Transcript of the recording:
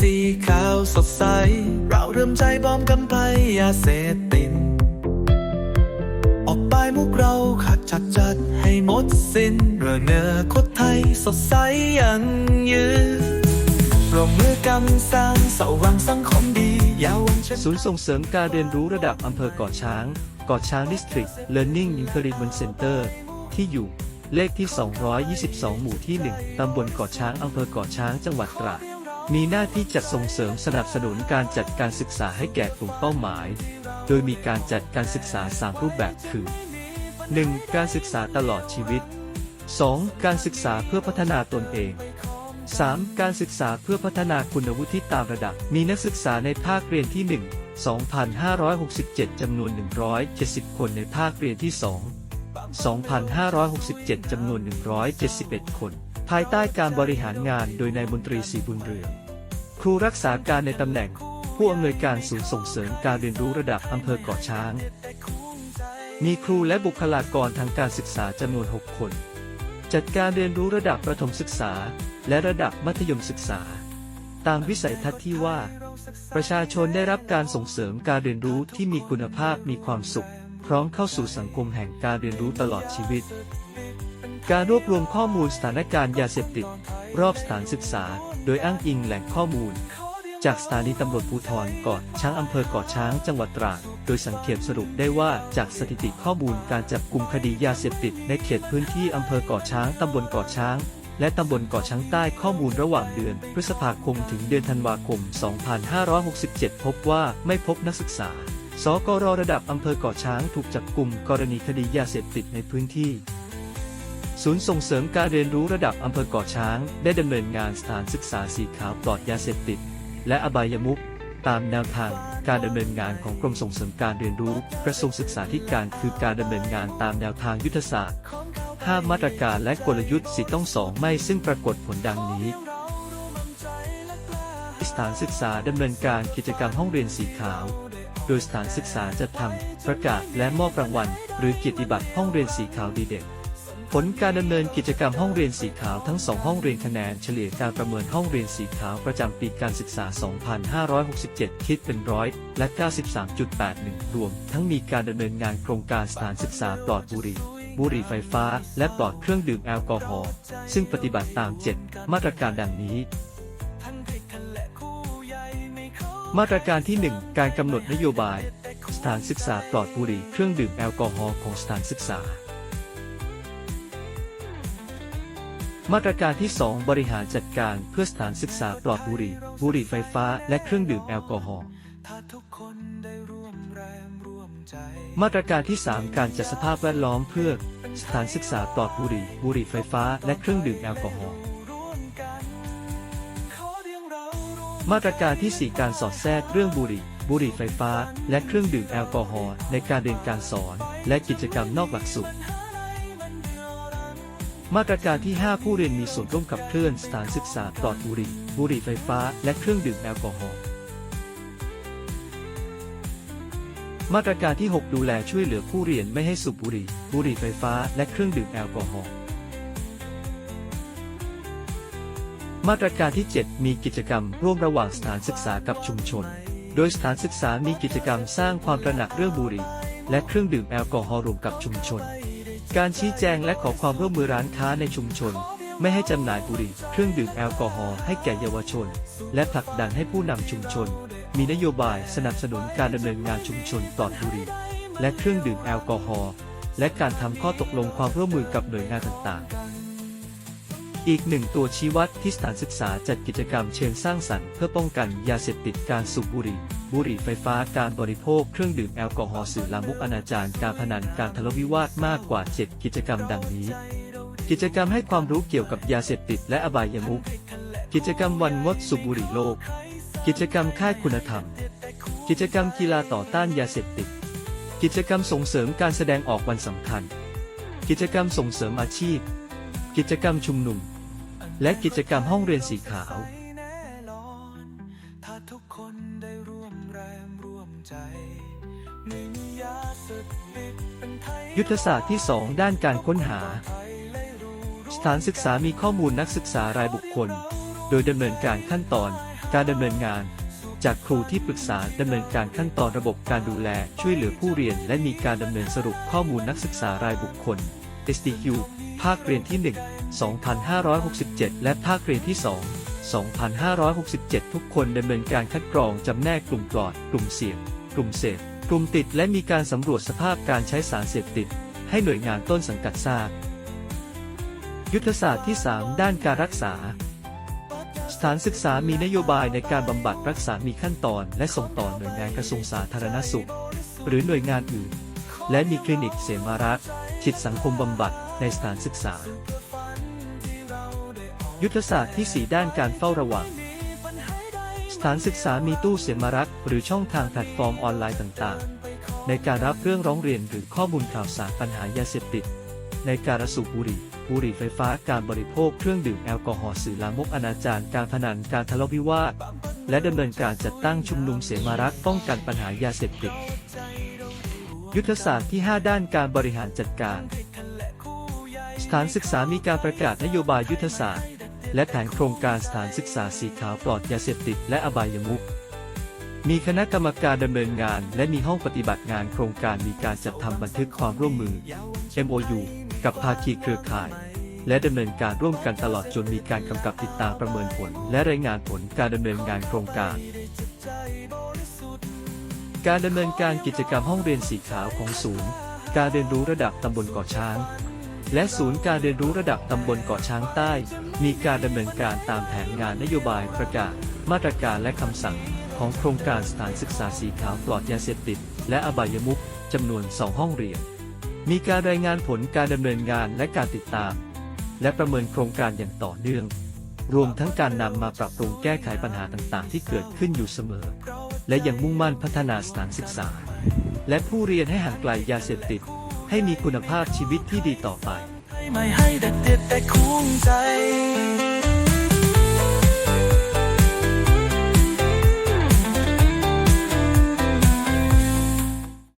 สีขาวสดใส เราเริ่มใจบอมกันไปยาเสพติดออกไปมุกเราขัดจัดจัดให้หมดสิ้นเรือเนื้อคนไทยสดใสยังยืนร่วมมือกันสร้างสาหลังสังคมดียาววันเช่นศูนย์ส่งเสริมการเรียนรู้ระดับอำเภอเกาะช้างเกาะช้างดิสทริก Learning Encouragement Center ที่อยู่เลขที่ 222 หมู่ที่ 1 ตำบลเกาะช้าง อำเภอเกาะช้าง จังหวัดตราด มีหน้าที่จัดส่งเสริมสนับสนุนการจัดการศึกษาให้แก่กลุ่มเป้าหมาย โดยมีการจัดการศึกษา 3 รูปแบบคือ 1. การศึกษาตลอดชีวิต 2. การศึกษาเพื่อพัฒนาตนเอง 3. การศึกษาเพื่อพัฒนาคุณวุฒิตามระดับ มีนักศึกษาในภาคเรียนที่ 1 2,567 จำนวน 170 คนในภาคเรียนที่ 2 2,567 จำนวน 171 คน ภายใต้การบริหารงานโดยนายมนตรีศรีบุญเรือง ครูรักษาการในตำแหน่ง ผู้อำนวยการศูนย์ส่งเสริมการเรียนรู้ระดับอำเภอเกาะช้าง มีครูและบุคลากรทางการศึกษาจำนวน 6 คน จัดการเรียนรู้ระดับประถมศึกษา และระดับมัธยมศึกษา ตามวิสัยทัศน์ที่ว่า ประชาชนได้รับการส่งเสริมการเรียนรู้ที่มีคุณภาพมีความสุข พร้อมเข้าสู่สังคมแห่งการเรียนรู้ตลอดชีวิต การรวบรวมข้อมูลสถานการณ์ยาเสพติด รอบสถานศึกษา โดยอ้างอิงแหล่งข้อมูล จากสถานีตำรวจภูธรเกาะช้างอำเภอเกาะช้างจังหวัดตราด โดยสังเกตสรุปได้ว่าจากสถิติข้อมูลการจับกลุ่มคดียาเสพติดในเขตพื้นที่อำเภอเกาะช้างตำบลเกาะช้างและตำบลเกาะช้างใต้ข้อมูลระหว่างเดือน พฤษภาคมถึงเดือนธันวาคม 2567 พบว่าไม่พบนักศึกษา สกรระดับอำเภอเกาะช้างถูกจับกลุ่มกรณีคดียาเสพติดในพื้นที่ ศูนย์ส่งเสริมการเรียนรู้ระดับอำเภอเกาะช้าง ได้ดำเนินงานสถานศึกษาสีขาวปลอดยาเสพติด และอบายมุขตามแนวทางการดำเนินงานของกรมส่งเสริมการเรียนรู้กระทรวงศึกษาธิการคือการดำเนินงานตามแนวทางยุทธศาสตร์ห้ามาตรการและกลยุทธ์สิต้องสองไม่ซึ่งปรากฏผลดังนี้สถานศึกษาดำเนินการกิจกรรมห้องเรียนสีขาว โดยสถานศึกษาจะทำประกาศและมอบรางวัล หรือเกียรติบัตรห้องเรียนสีขาวดีเด่นผลการดำเนินกิจกรรมห้องเรียนสีขาวทั้งสองห้องเรียนคะแนนเฉลี่ยการประเมินห้องเรียนสีขาวประจำปีการศึกษา 2567 คิดเป็นร้อยและ 93.81 รวม ทั้งมีการดำเนินงานโครงการสถานศึกษาปลอดบุหรี่บุหรี่ไฟฟ้า และปลอดเครื่องดื่มแอลกอฮอล์ซึ่งปฏิบัติตาม 7 มาตรการดังนี้ มาตรการที่ 1 การกำหนดนโยบาย สถานศึกษาปลอดบุหรี่เครื่องดื่มแอลกอฮอล์ของสถานศึกษา มาตรการที่ 2 บริหารจัดการเพื่อสถานศึกษาปลอดบุหรี่ บุหรี่ไฟฟ้า และเครื่องดื่มแอลกอฮอล์มแรงร่วมใจมาตรการที่ 3 การจัดสภาพแวดล้อมเพื่อ สถานศึกษาปลอดบุหรี่ บุหรี่ไฟฟ้า และเครื่องดื่มแอลกอฮอล์ มาตรการที่ 4 การสอดแทรกเรื่องบุหรี่ บุหรี่ไฟฟ้า และเครื่องดื่มแอลกอฮอล์ในการเรียนการสอน และกิจกรรมนอกหลักสูตร มาตรการที่ 5 ผู้เรียนมีส่วนร่วมขับเคลื่อนสถานศึกษาปลอดบุหรี่ บุหรี่ไฟฟ้า และเครื่องดื่มแอลกอฮอล์มาตรการที่ 6 ดูแลช่วยเหลือผู้เรียนไม่ให้สูบบุหรี่ บุหรี่ไฟฟ้า และเครื่องดื่มแอลกอฮอล์ มาตรการที่ 7 มีกิจกรรมร่วมระหว่างสถานศึกษากับชุมชน โดยสถานศึกษามีกิจกรรมสร้างความตระหนักเรื่องบุหรี่ และเครื่องดื่มแอลกอฮอล์รวมกับชุมชน การชี้แจงและขอความร่วมมือร้านค้าในชุมชน ไม่ให้จำหน่ายบุหรี่ เครื่องดื่มแอลกอฮอล์ให้แก่เยาวชน และผลักดันให้ผู้นำชุมชน มีนโยบายสนับสนุนการดำเนินงานชุมชนปลอดบุหรี่ และเครื่องดื่มแอลกอฮอล์และการทำข้อตกลงความร่วมมือกับหน่วยงานต่างๆ อีกหนึ่งตัวชี้วัดที่สถานศึกษาจัดกิจกรรมเชิงสร้างสรรค์เพื่อป้องกันยาเสพติดการสูบบุหรี่ บุหรี่ไฟฟ้าการบริโภคเครื่องดื่มแอลกอฮอล์สื่อลามกอนาจารการพนันการทะเลาะวิวาทมากกว่า 7 กิจกรรมดังนี้ กิจกรรมให้ความรู้เกี่ยวกับยาเสพติดและอบายมุขกิจกรรมวันงดสูบบุหรี่โลก กิจกรรมค่ายคุณธรรม กิจกรรมกีฬาต่อต้านยาเสพติด กิจกรรมส่งเสริมการแสดงออกวันสำคัญ กิจกรรมส่งเสริมอาชีพ กิจกรรมชุมนุม และกิจกรรมห้องเรียนสีขาว ถ้าทุกคนได้ร่วมแรงร่วมใจยาเสพติดเป็นไทยยุทธศาสตร์ที่ 2 ด้านการค้นหา สถานศึกษามีข้อมูลนักศึกษารายบุคคล โดยดำเนินการขั้นตอน การดำเนินงาน จากครูที่ปรึกษาดำเนินการขั้นตอนระบบการดูแลช่วยเหลือผู้เรียน และมีการดำเนินสรุปข้อมูลนักศึกษารายบุคคล STQ ภาคเรียนที่ 1 2567 และภาคเรียนที่ 2 2567 ทุกคนดำเนินการคัดกรองจำแนกกลุ่มปลอด กลุ่มเสี่ยง กลุ่มเสพ กลุ่มติด และมีการสำรวจสภาพการใช้สารเสพติด ให้หน่วยงานต้นสังกัดทราบ ยุทธศาสตร์ที่ 3 ด้านการรักษา สถานศึกษามีนโยบายในการบำบัดรักษา มีขั้นตอน และส่งต่อหน่วยงานกระทรวงสาธารณสุข หรือหน่วยงานอื่น และมีคลินิกเสมารักจิตสังคมบำบัด ในสถานศึกษา ยุทธศาสตร์ที่ 4 ด้านการเฝ้าระวัง สถานศึกษามีตู้เสียมารัก หรือช่องทางแพลตฟอร์มออนไลน์ต่างๆ ในการรับเรื่องร้องเรียนหรือข้อมูลข่าวสารปัญหายาเสพติด ในการสูบบุหรี่บุหรี่ไฟฟ้าการบริโภคเครื่องดื่มแอลกอฮอล์สื่อลามกอนาจารการพนันการทะเลาะวิวาทและดำเนินการจัดตั้งชุมนุมเสมารักป้องกันปัญหายาเสพติด ยุทธศาสตร์ที่ 5 ด้านการบริหารจัดการ ถานศึกษามีการประกาศนโยบายยุทธศาสตร์ และแผนโครงการสถานศึกษาสีขาวปลอดยาเสพติดและอบายมุขมีคณะกรรมการดำเนินงาน และมีห้องปฏิบัติงานโครงการมีการจัดทำบันทึกความร่วมมือ MOU กับภาคีเครือข่าย และดำเนินการร่วมกันตลอดจนมีการกำกับติดตามประเมินผล และรายงานผลการดำเนินงานโครงการ การดำเนินการกิจกรรมห้องเรียนสีขาวของศูนย์ การเรียนรู้ระดับตำบลเกาะช้าง และศูนย์การเรียนรู้ระดับตำบลเกาะช้างใต้ มีการดำเนินการตามแผนงานนโยบายประกาศ มาตรการและคำสั่ง ของโครงการสถานศึกษาสีขาวปลอดยาเสพติด และอบายมุขจำนวน 2 ห้องเรียน มีการรายงานผลการดำเนินงานและการติดตาม และประเมินโครงการอย่างต่อเนื่อง รวมทั้งการนำมาปรับปรุงแก้ไขปัญหาต่างๆ ที่เกิดขึ้นอยู่เสมอ และยังมุ่งมั่นพัฒนาสถานศึกษา และผู้เรียนให้ห่างไกลยาเสพติด ให้มีคุณภาพชีวิตที่ดีต่อไป